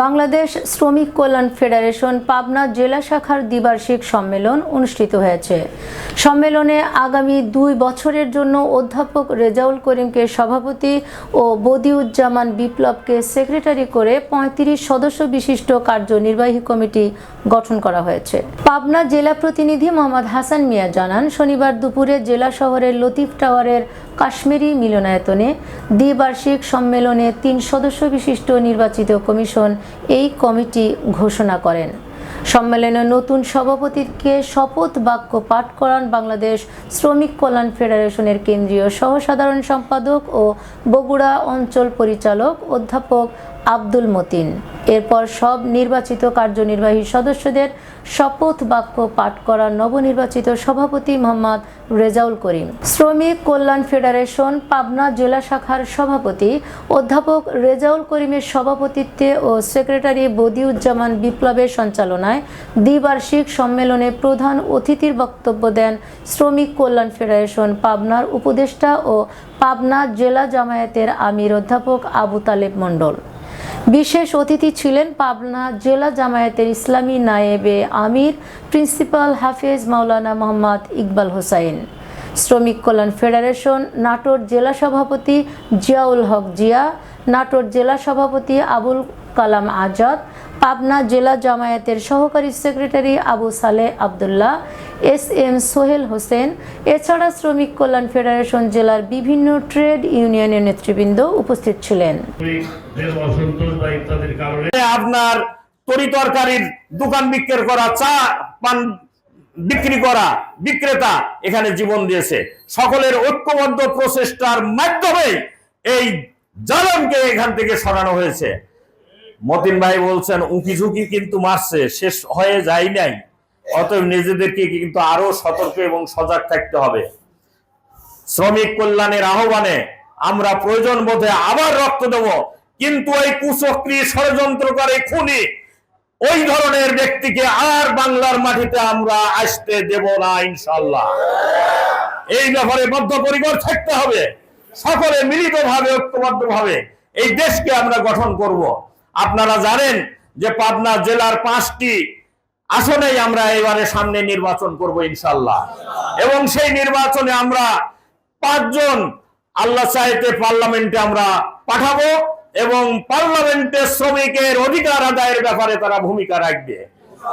বাংলাদেশ শ্রমিক কল্যাণ ফেডারেশন পাবনা জেলা শাখার দ্বিবার্ষিক সম্মেলন অনুষ্ঠিত হয়েছে। সম্মেলনে আগামী দুই বছরের জন্য অধ্যাপক রেজাউল করিমকে সভাপতি ও বদিউজ্জামান বিপ্লবকে সেক্রেটারি করে পঁয়ত্রিশ সদস্য বিশিষ্ট কার্যনির্বাহী কমিটি গঠন করা হয়েছে। পাবনা জেলা প্রতিনিধি মোহাম্মদ হাসান মিয়া জানান, শনিবার দুপুরে জেলা শহরের লতিফ টাওয়ারের কাশ্মীরি মিলনায়তনে দ্বিবার্ষিক সম্মেলনে তিন সদস্য বিশিষ্ট নির্বাচিত কমিশন এই কমিটি ঘোষণা করেন। সম্মেলনে নতুন সভাপতিকে শপথ বাক্য পাঠ করান বাংলাদেশ শ্রমিক কল্যাণ ফেডারেশনের কেন্দ্রীয় সহসাধারণ সম্পাদক ও বগুড়া অঞ্চল পরিচালক অধ্যাপক আব্দুল মতিন। এরপর সব নির্বাচিত কার্যনির্বাহী সদস্যদের শপথ বাক্য পাঠ করা নবনির্বাচিত সভাপতি মোহাম্মদ রেজাউল করিম। শ্রমিক কল্যাণ ফেডারেশন পাবনা জেলা শাখার সভাপতি অধ্যাপক রেজাউল করিমের সভাপতিত্বে ও সেক্রেটারি বদিউজ্জামান বিপ্লবের সঞ্চালনায় দ্বিবার্ষিক সম্মেলনে প্রধান অতিথির বক্তব্য দেন শ্রমিক কল্যাণ ফেডারেশন পাবনার উপদেষ্টা ও পাবনা জেলা জামায়াতের আমির অধ্যাপক আবু তালেব মণ্ডল। বিশেষ অতিথি ছিলেন পাবনা জেলা জামায়াতের ইসলামী নায়েবে আমির, প্রিন্সিপাল হাফেজ মাওলানা মোহাম্মদ ইকবাল হোসাইন। শ্রমিক কল্যাণ ফেডারেশন, নাটোর জেলা সভাপতি জিয়াউল হক জিয়া, নাটোর জেলা সভাপতি আবুল কালাম আজাদ, পাবনা জেলা জামায়াতের সহকারী secretary Abu Saleh Abdullah, S M Sohel Hossain. এছাড়া শ্রমিক কল্যাণ ফেডারেশন জেলার বিভিন্ন ট্রেড ইউনিয়নের নেতৃবৃন্দ উপস্থিত ছিলেন। আপনার তরি তরকারির দোকান বিক্রি করা চা পান বিক্রি করা বিক্রেতা এখানে জীবন দিয়েছে। সকলের ঐক্যবদ্ধ প্রচেষ্টার মাধ্যমে এই জালমকে এখান থেকে সরানো হয়েছে। মতিন ভাই বলছেন উঁকি ঝুঁকি কিন্তু মারছে, শেষ হয়ে যায় নাই। অতএব নিজেদেরকে কিন্তু আরও সতর্ক এবং সজাগ থাকতে হবে। শ্রমিক কল্যাণের আহ্বানে আমরা প্রয়োজন বোধে আবার রক্ত দেব। কিন্তু ওই কুচক্রি ষড়যন্ত্রকারী খুনি ওই ধরনের ব্যক্তিকে আর বাংলার মাটিতে আমরা আসতে দেব না ইনশাল্লাহ এই ব্যাপারে বদ্ধপরিকর থাকতে হবে। সকলে মিলিতভাবে, ঐক্যবদ্ধভাবে এই দেশকে আমরা গঠন করব। আপনারা জানেন যে পাবনা জেলার পাঁচটি আসনেই আমরা এবারে সামনে নির্বাচন করব ইনশাল্লাহ এবং সেই নির্বাচনে আমরা পাঁচজন আল্লাহ চাইতে পার্লামেন্টে আমরা পাঠাবো। এবং পার্লামেন্টে শ্রমিকের অধিকার আদায়ের ব্যাপারে তারা ভূমিকা রাখবে।